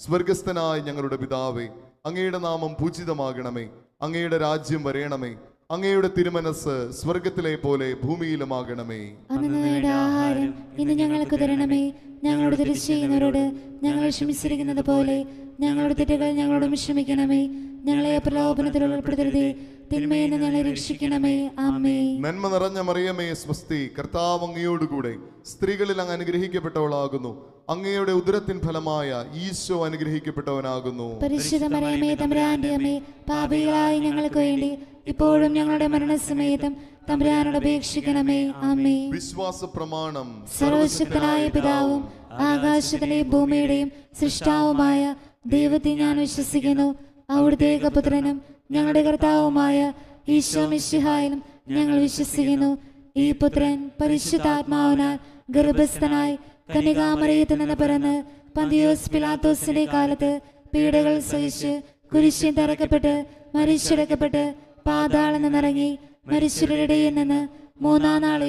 സ്വർഗസ്ഥനായ ഞങ്ങളുടെ പിതാവേ അങ്ങയുടെ നാമം പൂജിതമാകണമേ. അങ്ങയുടെ രാജ്യം വരയണമേ അങ്ങയുടെ തിരുമനസ് സ്വർഗത്തിലെ പോലെ ഭൂമിയിലുമാകണമേ. ആഹാരം ഇന്ന് ഞങ്ങൾക്ക് തരണമേ. ഞങ്ങളോട് തെറ്റ് ഞങ്ങൾ ക്ഷമിച്ചിരിക്കുന്നത് പോലെ ഞങ്ങളുടെ തെറ്റുകൾ ഞങ്ങളോട് ക്ഷമിക്കണമേ. ഞങ്ങളെ പ്രലോഭനത്തിൽ ഉൾപ്പെടുത്തരുതേ. തിന്മയിൽ നിന്ന് ഞങ്ങളെ രക്ഷിക്കണമേ. ആമേ നന്മ നിറഞ്ഞ മറിയമേ സ്വസ്തി. കർത്താവ് അങ്ങയോടുകൂടെ സ്ത്രീകളിൽ അങ്ങ് അനുഗ്രഹിക്കപ്പെട്ടവളാകുന്നു. അങ്ങയുടെ ഉദരത്തിൻ ഫലമായ ഈശോ അനുഗ്രഹിക്കപ്പെട്ടവനാകുന്നു. പരിശുദ്ധ മറിയമേ തമ്പുരാന്റെ അമ്മേ പാപികളായി ഞങ്ങൾക്ക് വേണ്ടി ഇപ്പോഴും ഞങ്ങളുടെ മരണസമയത്തും തമ്പുരാനോട് അപേക്ഷിക്കണമേ. ആമേ വിശ്വാസ പ്രമാണം സർവശക്തനായ പിതാവും ആകാശത്തിലെയും ഭൂമിയുടെയും സൃഷ്ടാവുമായ ദൈവത്തെ ഞാൻ വിശ്വസിക്കുന്നു. അവിടുത്തെ ഏകപുത്രനും ഞങ്ങളുടെ കർത്താവുമായ ഈശോ മിശിഹായിലും ഞങ്ങൾ വിശ്വസിക്കുന്നു. ഈ പുത്രൻ പരിശുദ്ധാത്മാവിനാൽ ഗർഭസ്ഥനായി കന്യകാമറിയത്തിൽ നിന്ന് പിറന്ന് പന്തിയോസ് പിലാത്തോസിന്റെ കാലത്ത് പീഡകൾ സഹിച്ച് കുരിശിൽ തറക്കപ്പെട്ട് മരിച്ചടക്കപ്പെട്ട് പാതാളം നിന്നിറങ്ങി മരിച്ചവരുടെ നിന്ന് മൂന്നാം നാൾ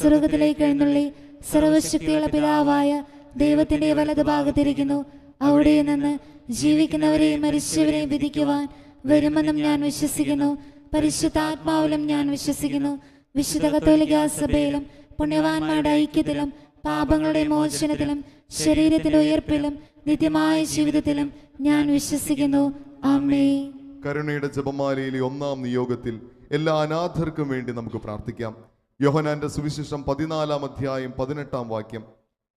സ്വർഗത്തിലേക്ക് എഴുന്നള്ളി സർവശക്തിയുള്ള പിതാവായ ദൈവത്തിന്റെ വലതുഭാഗത്തിരിക്കുന്നു അവിടെ നിന്ന് ജീവിക്കുന്നവരെയും മരിച്ചവരെയും വിധിക്കുവാൻ വരുമെന്നും ഞാൻ വിശ്വസിക്കുന്നു. പരിശുദ്ധാത്മാവിലും ഞാൻ വിശ്വസിക്കുന്നു. വിശുദ്ധ കത്തോലിക സഭയിലും പുണ്യവാന്മാരുടെ ഐക്യത്തിലും പാപങ്ങളുടെ മോചനത്തിലും ശരീരത്തിന്റെ ഉയർപ്പിലും നിത്യമായ ജീവിതത്തിലും ഞാൻ വിശ്വസിക്കുന്നു. ആമേ കരുണയുടെ ജപമാലയിലെ ഒന്നാം നിയോഗത്തിൽ എല്ലാ അനാഥർക്കും വേണ്ടി നമുക്ക് പ്രാർത്ഥിക്കാം. യോഹനാന്റെ സുവിശേഷം പതിനാലാം അധ്യായം പതിനെട്ടാം വാക്യം.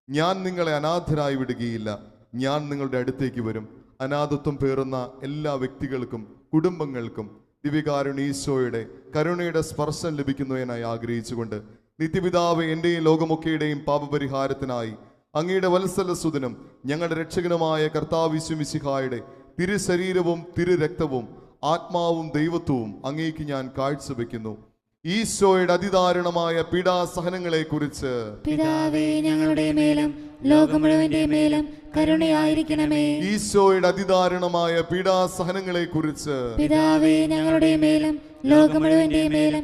ഞാൻ നിങ്ങളെ അനാഥരായി വിടുകയില്ല. ഞാൻ നിങ്ങളുടെ അടുത്തേക്ക് വരും. അനാഥത്വം പേറുന്ന എല്ലാ വ്യക്തികൾക്കും കുടുംബങ്ങൾക്കും ദിവ്യകാരുണീശോയുടെ കരുണയുടെ സ്പർശം ലഭിക്കുന്നതിനായി ആഗ്രഹിച്ചുകൊണ്ട് നിത്യപിതാവ് എന്റെയും ലോകമൊക്കെയുടെയും പാപപരിഹാരത്തിനായി അങ്ങയുടെ വത്സല സുദിനം ഞങ്ങളുടെ രക്ഷകനുമായ കർത്താവിശ്വമിശിഹായുടെ തിരുശരീരവും തിരുരക്തവും ആത്മാവും ദൈവത്വവും അങ്ങേക്ക് ഞാൻ കാഴ്ചവെക്കുന്നു. ഈശോയുടെ അതിദാരുണമായ പീഡാസഹനങ്ങളെ കുറിച്ച് പിതാവേ ഞങ്ങളുടെ മേലും ലോകം മുഴുവന്റെ മേലും കരുണയായിരിക്കണമേ. ഈശോയുടെ അതിദാരുണമായ പീഡാസഹനങ്ങളെ കുറിച്ച് പിതാവേ ഞങ്ങളുടെ മേലും ലോകം മുഴുവന്റെ മേലും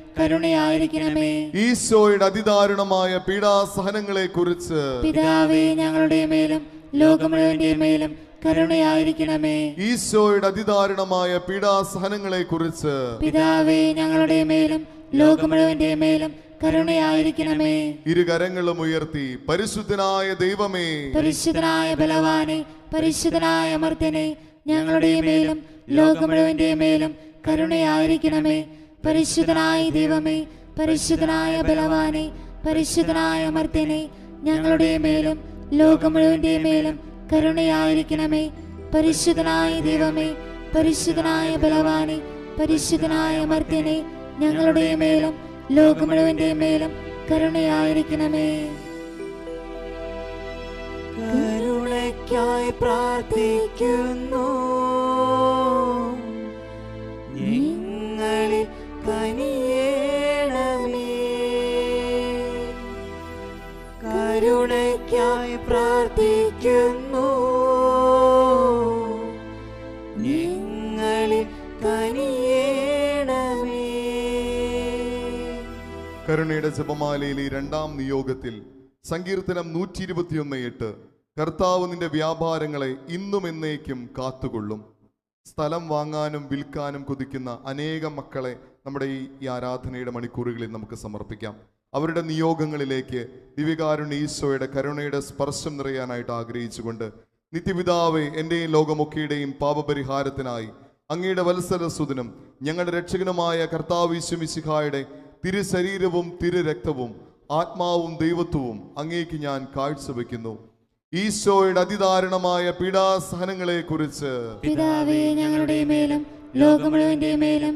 കരുണയായിരിക്കണമേ. ഈശോയുടെ അതിദാരുണമായ പീഡാസഹനങ്ങളെ കുറിച്ച് പിതാവേ ഞങ്ങളുടെ മേലും ലോകമുള്ളവന്റെ മേലും കരുണയായിരിക്കണമേ. ഈശോയുടെ അതിദാരുണമായ പീഡാസഹനങ്ങളെ കുറിച്ച് പിതാവേ ഞങ്ങളുടെ മേലും ലോകമുള്ളവന്റെ മേലും കരുണയായിരിക്കണമേ. ഇരുകരങ്ങളും ഉയർത്തി പരിശുദ്ധനായ ദൈവമേ പരിശുദ്ധനായ ബലവാനെ പരിശുദ്ധനായ അമർത്യനെ ഞങ്ങളുടെ മേലും ലോകമുഴുവന്റെ മേലും കരുണയായിരിക്കണമേ. പരിശുദ്ധനായ ദൈവമേ പരിശുദ്ധനായ ബലവാനെ പരിശുദ്ധനായ മർദ്ദനെ ഞങ്ങളുടെ മേലും ലോകം മുഴുവന്റെ മേലും കരുണയായിരിക്കണമേ. പരിശുദ്ധനായ ദൈവമേ പരിശുദ്ധനായ ബലവാനെ പരിശുദ്ധനായ മർദ്ദനെ ഞങ്ങളുടെ മേലും ലോകം മുഴുവന്റെ മേലും കരുണയായിരിക്കണമേ. കരുണയ്ക്കായി പ്രാർത്ഥിക്കുന്നു. പ്രാർത്ഥിക്കുന്നു. നിങ്ങളിൽ കനിയേണമേ കരുണയുടെ ജപമാലയിലെ രണ്ടാം നിയോഗത്തിൽ സങ്കീർത്തനം നൂറ്റി ഇരുപത്തിയൊന്ന് എട്ട്. കർത്താവ് നിന്റെ വ്യാപാരങ്ങളെ ഇന്നും എന്നേക്കും കാത്തുകൊള്ളും. സ്ഥലം വാങ്ങാനും വിൽക്കാനും കൊതിക്കുന്ന അനേകം മക്കളെ നമ്മുടെ ഈ ആരാധനയുടെ മണിക്കൂറുകളിൽ നമുക്ക് സമർപ്പിക്കാം. അവരുടെ നിയോഗങ്ങളിലേക്ക് ദിവ്യകാരുണ്യ ഈശോയുടെ കരുണയുടെ സ്പർശം നിറയാനായിട്ട് ആഗ്രഹിച്ചുകൊണ്ട് നിത്യപിതാവെ എന്റെയും ലോകമൊക്കെയുടെയും പാപപരിഹാരത്തിനായി അങ്ങയുടെ വത്സരസുദിനം ഞങ്ങളുടെ രക്ഷകനുമായ കർത്താവിശ്വമിശിഖായുടെ തിരുശരീരവും തിരുരക്തവും ആത്മാവും ദൈവത്വവും അങ്ങേക്ക് ഞാൻ കാഴ്ചവെക്കുന്നു. ഈശോയുടെ അതിദാരുണമായ പീഡാസഹനങ്ങളെ കുറിച്ച് പിതാവേ ഞങ്ങളുടെ മേലും ലോകം മേലും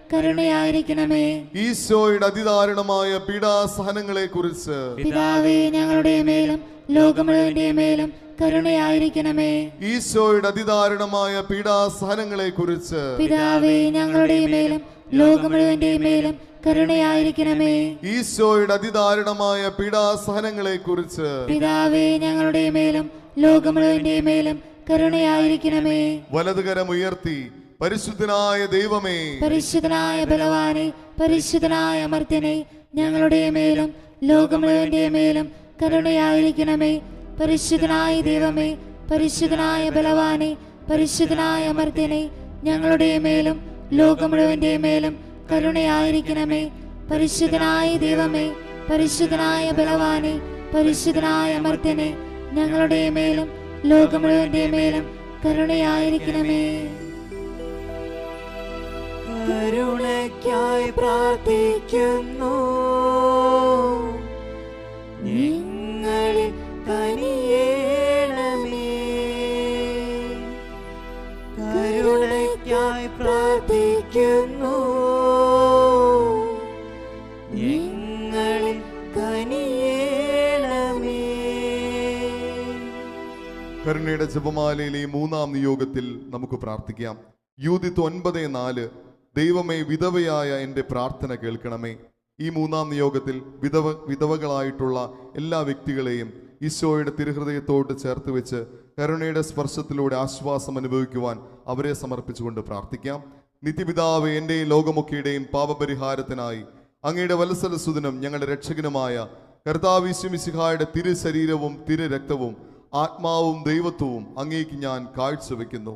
കരുണയായിരിക്കണമേ. ഈശോയുടെ അതിദാരുണമായ പീഡാസഹനങ്ങളെ കുറിച്ച് പിതാവേ ഞങ്ങളുടെ മേലും ലോകമുള്ളവന്റെ മേലും കരുണയായിരിക്കണമേ. ഈശോയുടെ അതിദാരുണമായ പീഡാസഹനങ്ങളെ കുറിച്ച് പിതാവേ ഞങ്ങളുടെ മേലും ലോകമുള്ളവന്റെ മേലും കരുണയായിരിക്കണമേ. ഈശോയുടെ അതിദാരുണമായ പീഡാസഹനങ്ങളെ കുറിച്ച് പിതാവേ ഞങ്ങളുടെ മേലും ലോകമുള്ളവന്റെ മേലും കരുണയായിരിക്കണമേ. വലതുകരം ഉയർത്തി പരിശുദ്ധനായ ദൈവമേ പരിശുദ്ധനായ ബലവാനെ പരിശുദ്ധനായ അമർത്യനെ ഞങ്ങളുടെ മേലും ലോകം മേലും കരുണയായിരിക്കണമേ. പരിശുദ്ധനായ ദൈവമേ പരിശുദ്ധനായ ബലവാനെ പരിശുദ്ധനായ അമർത്യനെ ഞങ്ങളുടെ മേലും ലോകം മേലും കരുണയായിരിക്കണമേ. പരിശുദ്ധനായ ദൈവമേ പരിശുദ്ധനായ ബലവാനെ പരിശുദ്ധനായ അമർത്യനെ ഞങ്ങളുടെ മേലും ലോകം മേലും കരുണയായിരിക്കണമേ. കരുണയ്ക്കായി പ്രാർത്ഥിക്കുന്നു. കരുണയുടെ ജപമാലയിലെ മൂന്നാം നിയോഗത്തിൽ നമുക്ക് പ്രാർത്ഥിക്കാം. യൂതിത്ത് ഒൻപത് നാല് ദൈവമേ വിധവയായ എന്റെ പ്രാർത്ഥന കേൾക്കണമേ. ഈ മൂന്നാം നിയോഗത്തിൽ വിധവ വിധവകളായിട്ടുള്ള എല്ലാ വ്യക്തികളെയും ഈശോയുടെ തിരുഹൃദയത്തോട് ചേർത്ത് വെച്ച് കരുണയുടെ സ്പർശത്തിലൂടെ ആശ്വാസം അനുഭവിക്കുവാൻ അവരെ സമർപ്പിച്ചുകൊണ്ട് പ്രാർത്ഥിക്കാം. നിത്യപിതാവ് എന്റെയും ലോകമൊക്കെയുടെയും പാപപരിഹാരത്തിനായി അങ്ങയുടെ വത്സലസുദിനം ഞങ്ങളുടെ രക്ഷകനുമായ കർത്താവിശ്വമിശിഹായുടെ തിരു ശരീരവും തിരു രക്തവും ആത്മാവും ദൈവത്വവും അങ്ങേക്ക് ഞാൻ കാഴ്ചവെക്കുന്നു.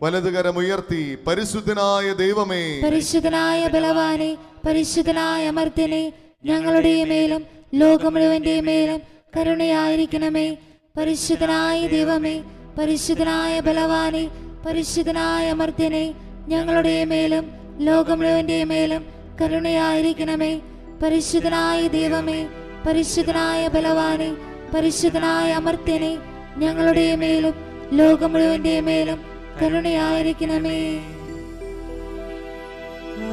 വലതുകരമുയർത്തി പരിശുദ്ധനായ ദൈവമേ പരിശുദ്ധനായ ബലവാനെ പരിശുദ്ധനായ അമർത്യനെ ഞങ്ങളുടെ മേലും ലോകം മുഴുവന്റെ മേലും കരുണയായിരിക്കണമേ. പരിശുദ്ധനായ ദൈവമേ പരിശുദ്ധനായ ബലവാനെ പരിശുദ്ധനായ അമർത്യനെ ഞങ്ങളുടെ മേലും ലോകം മുഴുവന്റെ മേലും കരുണയായിരിക്കണമേ. പരിശുദ്ധനായ ദൈവമേ പരിശുദ്ധനായ ബലവാനെ പരിശുദ്ധനായ അമർത്യനെ ഞങ്ങളുടെ മേലും ലോകം മുഴുവന്റെ മേലും കരുണയായിരിക്കണമേ.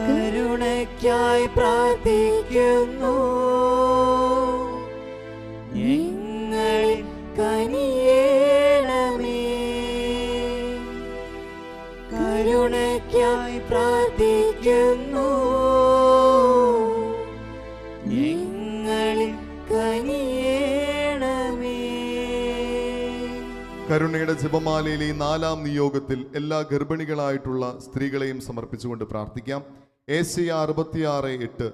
കരുണയ്ക്കായി പ്രാർത്ഥിക്കുന്നു. ഞങ്ങളിൽ കനിയേണമേ. കരുണയ്ക്കായി പ്രാർത്ഥിക്കുന്നു കരുണയുടെ ജപമാലയിലെ ഈ നാലാം നിയോഗത്തിൽ എല്ലാ ഗർഭിണികളായിട്ടുള്ള സ്ത്രീകളെയും സമർപ്പിച്ചുകൊണ്ട് പ്രാർത്ഥിക്കാം. ഏഷ്യ അറുപത്തിയാറ് എട്ട്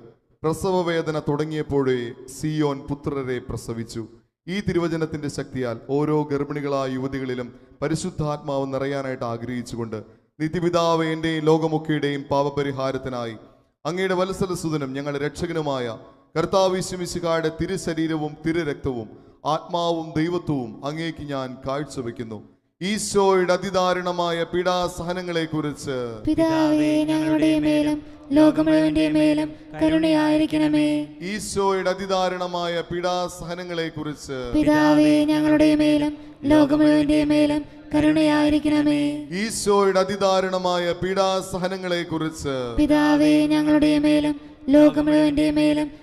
പ്രസവ വേദന തുടങ്ങിയപ്പോഴേ സിയോൻ പുത്രരെ പ്രസവിച്ചു. ഈ തിരുവചനത്തിന്റെ ശക്തിയാൽ ഓരോ ഗർഭിണികളായ യുവതികളിലും പരിശുദ്ധാത്മാവ് നിറയാനായിട്ട് ആഗ്രഹിച്ചുകൊണ്ട് നിത്യപിതാവ് എന്റെയും ലോകമൊക്കെയുടെയും പാപപരിഹാരത്തിനായി അങ്ങയുടെ വത്സലസുതനും ഞങ്ങളുടെ രക്ഷകനുമായ കർത്താവിശ്വമിശികായുടെ തിരുശരീരവും തിരുരക്തവും ആത്മാവും ദൈവത്വവും അങ്ങേക്ക് ഞാൻ കാഴ്ചവെക്കുന്നു. ഈശോയുടെ അതിദാരുണമായ പീഡാസഹനങ്ങളെ കുറിച്ച് പിതാവേ ഞങ്ങളുടെ മേലും ലോകം മേലും കരുണയായിരിക്കണമേ. ഈശോയുടെ അതിദാരുണമായ പീഡാസഹനങ്ങളെ കുറിച്ച് പിതാവേ ഞങ്ങളുടെ മേലും ലോകമുഴുവന്റെ മേലും കരുണയായിരിക്കണമേ. ഈശോയുടെ അതിദാരുണമായ പീഡാസഹനങ്ങളെ കുറിച്ച് പിതാവേ ഞങ്ങളുടെ മേലും ലോകമുഴുവന്റെ മേലും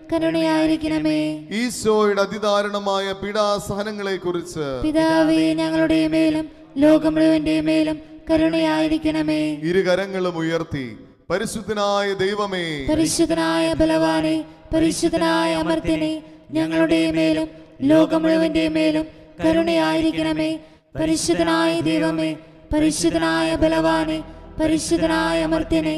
കരുണയായിരിക്കണമേ. ഈശോയുടെ അതിദാരുണമായ പീഡാസഹനങ്ങളെ കുറിച്ച് പിതാവേ ഞങ്ങളുടെ മേലും ലോകം മുഴുവന്റെ മേലും കരുണയായിരിക്കണമേ. ഇരുകരങ്ങളും ഉയർത്തി പരിശുദ്ധനായ ദൈവമേ. പരിശുദ്ധനായ ബലവാനെ പരിശുദ്ധനായ അമർത്തിനെ ഞങ്ങളുടെ മേലും ലോകം മുഴുവന്റെ മേലും കരുണയായിരിക്കണമേ. പരിശുദ്ധനായ ദൈവമേ പരിശുദ്ധനായ ബലവാനെ പരിശുദ്ധനായ അമർത്തിനെ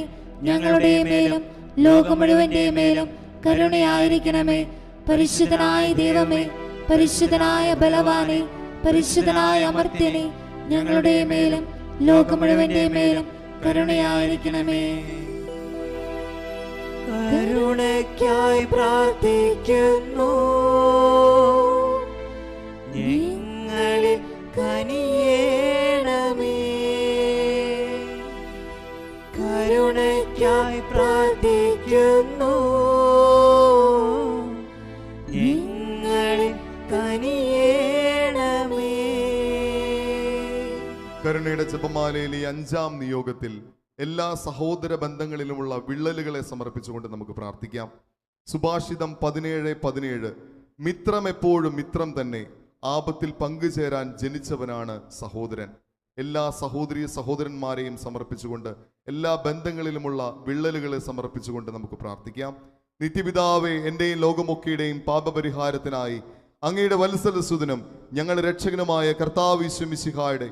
ഞങ്ങളുടെ മേലും ലോകം മുഴുവന്റെ മേലും കരുണയായിരിക്കണമേ. പരിശുദ്ധനായ ദൈവമേ പരിശുദ്ധനായ ബലവാനെ പരിശുദ്ധനായ അമർത്യനെ ഞങ്ങളുടെ മേലും ലോകം മുഴുവന്റെ മേലും കരുണയായിരിക്കണമേ. കരുണയ്ക്കായി പ്രാർത്ഥിക്കുന്നു. കരുണയുടെ ജപമാലയിൽ ഈ അഞ്ചാം നിയോഗത്തിൽ എല്ലാ സഹോദര ബന്ധങ്ങളിലുമുള്ള വിള്ളലുകളെ സമർപ്പിച്ചുകൊണ്ട് നമുക്ക് പ്രാർത്ഥിക്കാം. സുഭാഷിതം പതിനേഴ് പതിനേഴ്. മിത്രം എപ്പോഴും മിത്രം തന്നെ. ആപത്തിൽ പങ്കുചേരാൻ ജനിച്ചവനാണ് സഹോദരൻ. എല്ലാ സഹോദരി സഹോദരന്മാരെയും സമർപ്പിച്ചുകൊണ്ട് എല്ലാ ബന്ധങ്ങളിലുമുള്ള വിള്ളലുകളെ സമർപ്പിച്ചുകൊണ്ട് നമുക്ക് പ്രാർത്ഥിക്കാം. നിത്യപിതാവെ എന്റെയും ലോകമൊക്കെയുടെയും പാപപരിഹാരത്തിനായി അങ്ങയുടെ വത്സലസുതനും ഞങ്ങളുടെ രക്ഷകനുമായ കർത്താവിശ്വമിശിഹായുടെ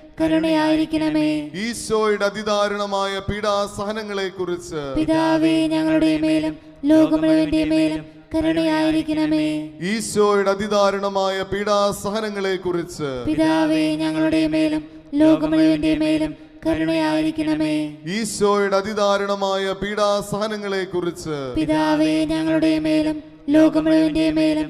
കരുണയായിരിക്കണമേ. ഈശോയുടെ അതിദാരുണമായ പീഡാസഹനങ്ങളെ കുറിച്ച് പിതാവേ ഞങ്ങളുടെ മേലും ലോകം മുഴുവന്റെ മേലും കരുണയായിരിക്കണമേ. ഈശോയുടെ അതിദാരുണമായ പീഡാസഹനങ്ങളെ കുറിച്ച് പിതാവേ ഞങ്ങളുടെ മേലും ലോകം മുഴുവന്റെ മേലും കരുണയായിരിക്കണമേ. ഈശോയുടെ അതിദാരുണമായ പീഡാസഹനങ്ങളെ കുറിച്ച് പിതാവേ ഞങ്ങളുടെ മേലും ലോകം മുഴുവന്റെ മേലും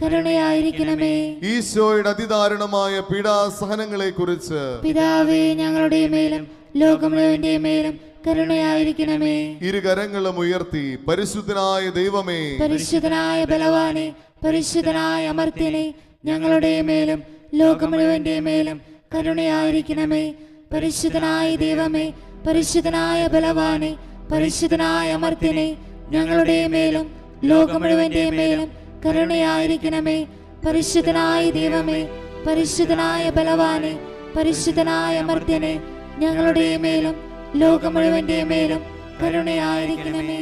കരുണയായിരിക്കണമേ. ഈശോയുടെ അതിദാരുണമായ പീഡാസഹനങ്ങളെ കുറിച്ച് പിതാവേ ഞങ്ങളുടെ മേലും ലോകം മുഴുവന്റെ മേലും കരുണയായിരിക്കണമേ. ഇരുകരങ്ങളും ഉയർത്തി പരിശുദ്ധനായ ദൈവമേ. പരിശുദ്ധനായ ബലവാനെ പരിശുദ്ധനായ അമർത്യനെ ഞങ്ങളുടെ മേലും ലോകം മുഴുവന്റെ മേലും കരുണയായിരിക്കണമേ. പരിശുദ്ധനായ ദൈവമേ പരിശുദ്ധനായ ബലവാനെ പരിശുദ്ധനായ അമർത്യനെ ഞങ്ങളുടെ മേലും ലോകം മുഴുവന്റെ മേലും കരുണയായിരിക്കണമേ. പരിശുദ്ധനായ ദൈവമേ പരിശുദ്ധനായ ബലവാനെ പരിശുദ്ധനായ മർദ്ദനെ ഞങ്ങളുടെ മേലും ലോകം മുഴുവന്റെ മേലും കരുണയായിരിക്കണമേ.